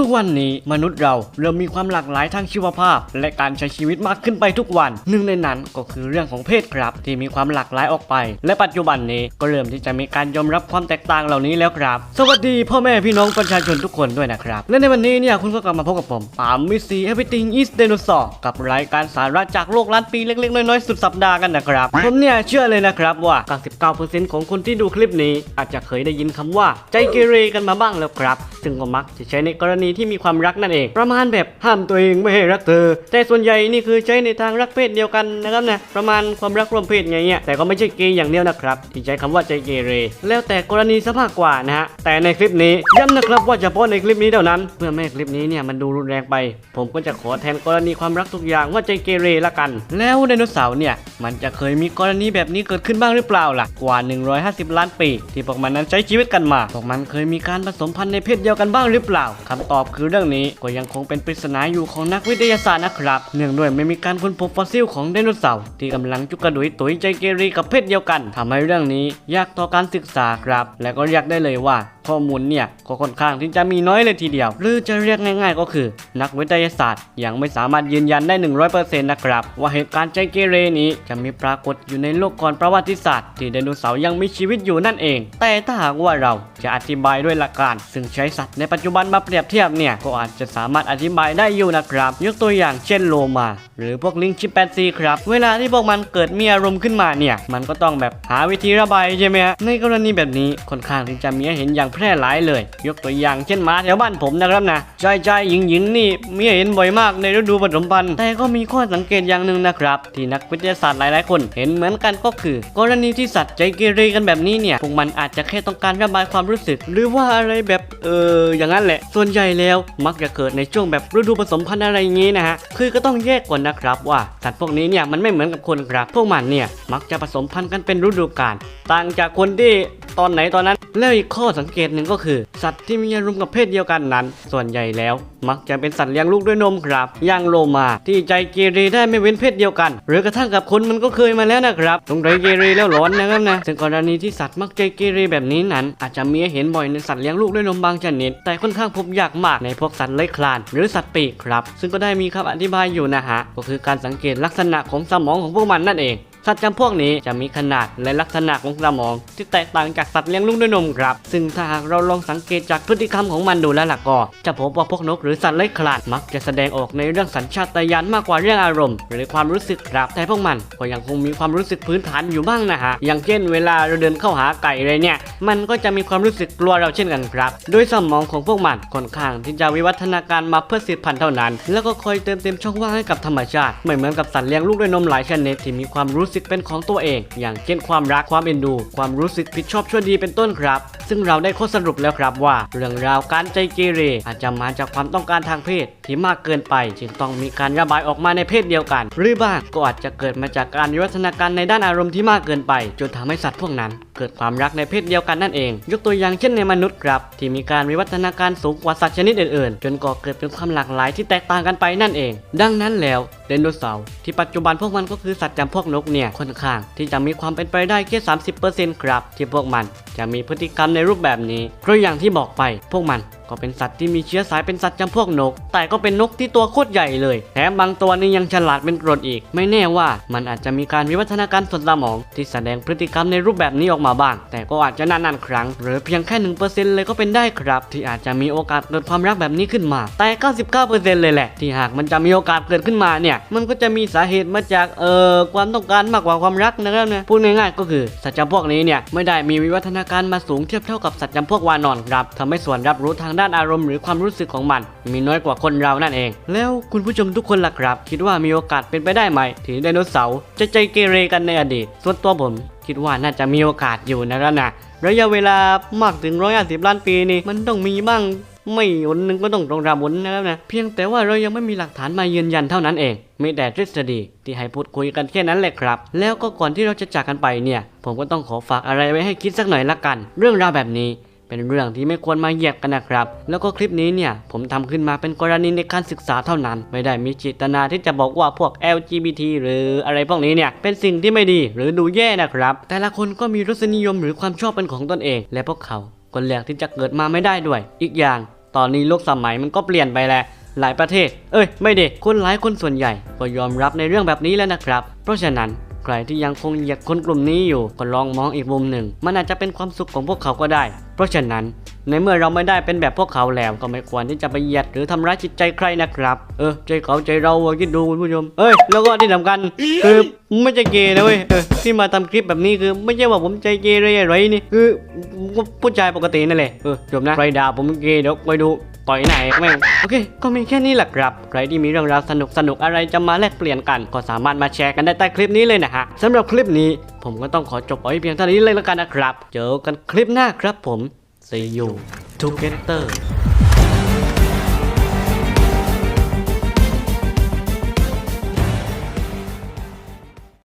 ทุกๆวันนี้มนุษย์เราเริ่มมีความหลากหลายทางชีวภาพ และการใช้ชีวิตมากขึ้นไปทุกวัน หนึ่งในนั้นก็คือเรื่องของเพศครับ ที่มีความหลากหลายออกไป และปัจจุบันนี้ก็เริ่มที่จะมีการยอมรับความแตกต่างเหล่านี้แล้วครับ สวัสดีพ่อแม่พี่น้องประชาชนทุกคนด้วยนะครับ และในวันนี้เนี่ยคุณก็กลับมาพบกับผมปามมิซี Everything is Dinosaur กับรายการสาระจากโลกล้านปีเล็กๆน้อยๆสุดสัปดาห์กันนะครับผมเนี่ยเชื่อเลยนะครับว่า99%ของคนที่ดูคลิปนี้ อาจจะเคยได้ยินคำว่าใจเกเรกันมาบ้างแล้วครับ ซึ่งก็มักจะใช้ในกรณีที่มีความรักนั่นเอง ประมาณแบบห้ามตัวเองไม่ให้รักเธอ แต่ส่วนใหญ่นี่คือใช้ในทางรักเพศเดียวกันนะครับนะประมาณความรักร่วมเพศไงเนี่ยแต่ก็ไม่ใช่เกย์อย่างเดียวนะครับที่ใช้คำว่าใจเกเร แล้วแต่กรณีซะมากกว่านะฮะแต่ในคลิปนี้ย้ำนะครับว่าเฉพาะในคลิปนี้เท่านั้น เพื่อไม่ให้คลิปนี้เนี่ยมันดูรุนแรงไป ผมก็จะขอแทนกรณีความรักทุกอย่างว่าใจเกเรละกัน แล้วไดโนเสาร์เนี่ยมันจะเคยมีกรณีแบบนี้เกิดขึ้นบ้างหรือเปล่าล่ะกว่า 150 ล้านปี ที่พวกมันนั้นใช้ชีวิตกันมาพวกมันเคยมีการผสมพันธุ์ในเพศเดียวกันบ้างหรือเปล่าคำตอบคือเรื่องนี้ก็ยังคงเป็นปริศนาอยู่ของนักวิทยาศาสตร์นะครับ เนื่องด้วยไม่มีการค้นพบฟอสซิลของไดโนเสาร์ที่กำลังจุกกระดุยตุ๋ยใจเกเรกับเพศเดียวกันทำให้เรื่องนี้ยากต่อการศึกษาครับ และก็ยากได้เลยว่า ข้อมูลเนี่ยก็ค่อนข้างที่จะมีน้อยเลยทีเดียว หรือจะเรียกง่าย ๆ ก็คือ นักวิทยาศาสตร์ยังไม่สามารถยืนยันได้ 100%นะครับ ว่าเหตุการณ์ใจเกเรนี้จะมีปรากฏอยู่ในโลกก่อนประวัติศาสตร์ที่ไดโนเสาร์ยังมีชีวิตอยู่นั่นเอง แต่ถ้าหากว่าเราจะอธิบายด้วยหลักการ ซึ่งใช้สัตว์ในปัจจุบันมาเปรียบเทียบเนี่ยก็อาจจะสามารถอธิบายได้อยู่นะครับ ยกตัวอย่างเช่นโลมา หรือพวกลิงชิมแปนซีครับเวลาที่พวกมันเกิดมีอารมณ์ขึ้นมาเนี่ยมันก็ต้องแบบหาวิธีระบายใช่ไหมฮะในกรณีแบบนี้ค่อนข้างที่จะมีให้เห็นอย่างแพร่หลายเลย ยกตัวอย่างเช่นหมาแถวบ้านผมนะครับนะชายชายหญิงหญิงนี่มีเห็นบ่อยมากในฤดูผสมพันธุ์แต่ก็มีข้อสังเกตอย่างหนึ่งนะครับ ที่นักวิทยาศาสตร์หลาย ๆ คนเห็นเหมือนกันก็คือ กรณีที่สัตว์ใจเกเรกันแบบนี้เนี่ยพวกมันอาจจะแค่ต้องการระบายความรู้สึก หรือว่าอะไรแบบเอออย่างนั้นแหละ ส่วนใหญ่แล้วมักจะเกิดในช่วงแบบฤดูผสมพันธุ์อะไรอย่างนี้นะฮะคือก็ต้องแยกก่อนนะครับว่าสัตว์พวกนี้เนี่ยมันไม่เหมือนกับคนครับพวกมันเนี่ยมักจะผสมพันธุ์กันเป็นฤดูกาลต่างจากคนที่ตอนไหนตอนนั้นแล้วอีกข้อสังเกตหนึ่งก็คือ สัตว์ที่มีอารมณ์กับเพศเดียวกันนั้น ส่วนใหญ่แล้ว มักจะเป็นสัตว์เลี้ยงลูกด้วยนมครับ อย่างโลมาที่ใจเกเรได้ไม่เว้นเพศเดียวกัน หรือกระทั่งกับคนมันก็เคยมาแล้วนะครับตรงใจเกเรแล้วร้อนนะครับนะซึ่งกรณีที่สัตว์มักใจเกเรแบบนี้นั้น อาจจะมีเห็นบ่อยในสัตว์เลี้ยงลูกด้วยนมบางชนิดแต่ค่อนข้างพบยากมากในพวกสัตว์เลื้อยคลาน หรือสัตว์ปีกครับ ซึ่งก็ได้มีคำอธิบายอยู่นะฮะก็คือการสังเกตลักษณะของสมองของพวกมันนั่นเอง สัตว์จำพวกนี้จะมีขนาดและลักษณะของสมอง ที่แตกต่างจากสัตว์เลี้ยงลูกด้วยนมครับ ซึ่งถ้าหากเราลองสังเกตจากพฤติกรรมของมันดูแล้วล่ะก็ จะพบว่าพวกนกหรือสัตว์เลื้อยคลานมักจะแสดงออกในเรื่องสัญชาตญาณมากกว่าเรื่องอารมณ์หรือความรู้สึกครับ แต่พวกมันก็ยังคงมีความรู้สึกพื้นฐานอยู่บ้างนะฮะ อย่างเช่นเวลาเราเดินเข้าหาไก่อะไรเนี่ย มันก็จะมีความรู้สึกกลัวเราเช่นกันครับ โดยสมองของพวกมันค่อนข้างที่จะวิวัฒนาการมาเพื่อสืบพันธุ์เท่านั้น แล้วก็คอยเติมเต็มช่องว่างให้กับธรรมชาติ ไม่เหมือนกับสัตว์เลี้ยงลูกด้วยนมหลายชนิดที่มีความรู้สึกเป็นของตัวเอง อย่างเช่นความรักความเอ็นดู ความรู้สึกผิดชอบชั่วดีเป็นต้นครับ ซึ่งเราได้ข้อสรุปแล้วครับว่า เรื่องราวการใจเกเรอาจจะมาจากความต้องการทางเพศที่มากเกินไป จึงต้องมีการระบายออกมาในเพศเดียวกัน หรือบ้างก็อาจจะเกิดมาจากการวิวัฒนาการในด้านอารมณ์ที่มากเกินไปจนทำให้สัตว์พวกนั้น เกิดความรักในเพศเดียวกันนั่นเอง ยกตัวอย่างเช่นในมนุษย์ครับ ที่มีการวิวัฒนาการสูงกว่าสัตว์ชนิดอื่นๆ จนก่อเกิดเป็นความหลากหลายที่แตกต่างกันไปนั่นเอง ดังนั้นแล้วไดโนเสาร์ที่ปัจจุบันพวกมันก็คือสัตว์จำพวกนกเนี่ยค่อนข้างที่จะมีความเป็นไปได้แค่30%ครับที่พวกมันจะมีพฤติกรรมในรูปแบบนี้เพราะอย่างที่บอกไปพวกมัน ก็เป็นสัตว์ที่มีเชื้อสายเป็นสัตว์จำพวกนก แต่ก็เป็นนกที่ตัวโคตรใหญ่เลย แถมบางตัวนี่ยังฉลาดเป็นกรดอีก ไม่แน่ว่ามันอาจจะมีการวิวัฒนาการส่วนสมอง ที่แสดงพฤติกรรมในรูปแบบนี้ออกมาบ้าง แต่ก็อาจจะนานๆครั้ง หรือเพียงแค่หนึ่งเปอร์เซ็นต์เลยก็เป็นได้ครับ ที่อาจจะมีโอกาสเกิดความรักแบบนี้ขึ้นมา แต่ 99%เลยแหละ ที่หากมันจะมีโอกาสเกิดขึ้นมาเนี่ย มันก็จะมีสาเหตุมาจากเอ่อความต้องการมากกว่าความรักนะครับนะพูดง่ายๆก็คือสัตว์จำพวกนี้เนี่ยไม่ได้มีวิวัฒนาการมาสูงเทียบเท่ากับสัตว์จำพวกวานอนครับทำให้ส่วนรับรู้ทางด้านอารมณ์หรือความรู้สึกของมัน มีน้อยกว่าคนเรานั่นเอง แล้วคุณผู้ชมทุกคนล่ะครับ คิดว่ามีโอกาสเป็นไปได้ไหมที่ไดโนเสาร์จะใจเกเรกันในอดีต ส่วนตัวผมคิดว่าน่าจะมีโอกาสอยู่นะครับนะระยะเวลามากถึง150ล้านปีนี่มันต้องมีบ้างไม่หนหนึ่งก็ต้องตรงราบนนะครับนะเพียงแต่ว่าเรายังไม่มีหลักฐานมายืนยันเท่านั้นเองมีแต่ทฤษฎีที่ให้พูดคุยกันแค่นั้นแหละครับ แล้วก็ก่อนที่เราจะจากกันไปเนี่ย ผมก็ต้องขอฝากอะไรไว้ให้คิดสักหน่อยละกัน เรื่องราวแบบนี้ เป็นเรื่องที่ไม่ควรมาเหยียบกันนะครับ แล้วก็คลิปนี้เนี่ย ผมทำขึ้นมาเป็นกรณีในการศึกษาเท่านั้น ไม่ได้มีเจตนาที่จะบอกว่าพวก LGBT หรืออะไรพวกนี้เนี่ย เป็นสิ่งที่ไม่ดีหรือดูแย่นะครับ แต่ละคนก็มีรสนิยมหรือความชอบเป็นของตนเอง และพวกเขาก็เลือกที่จะเกิดมาไม่ได้ด้วย อีกอย่าง ตอนนี้โลกสมัยมันก็เปลี่ยนไปแล้วหลายประเทศ เอ้ย ไม่เด็กคนหลายคนส่วนใหญ่ก็ยอมรับในเรื่องแบบนี้แล้วนะครับ เพราะฉะนั้น ใครที่ยังคงเหยียดคนกลุ่มนี้อยู่ก็ลองมองอีกมุมหนึ่ง มันอาจจะเป็นความสุขของพวกเขาก็ได้ เพราะฉะนั้นในเมื่อเราไม่ได้เป็นแบบพวกเขาแล้วก็ไม่ควรที่จะไปเหยียดหรือทำร้ายจิตใจใครนะครับ เออใจเขาใจเราคิดดูคุณผู้ชมเอ้ยแล้วก็ที่สำคัญคือไม่ใช่เกย์นะเว้ยออที่มาทำคลิปแบบนี้คือไม่ใช่ว่าผมใจเกย์อะไรอะไรนี่คือผู้ชายปกตินั่นแหละเออจบนะใครด่าผมเกย์เดี๋ยวไปดู ต่อยไหนแม่งโอเค ก็มีแค่นี้แหละครับ ใครที่มีเรื่องราวสนุกสนุกอะไรจะมาแลกเปลี่ยนกัน ก็สามารถมาแชร์กันได้ใต้คลิปนี้เลยนะฮะสำหรับคลิปนี้ผมก็ต้องขอจบไว้เพียงเท่านี้เลยแล้วกันนะครับ เจอกันคลิปหน้าครับผม See you together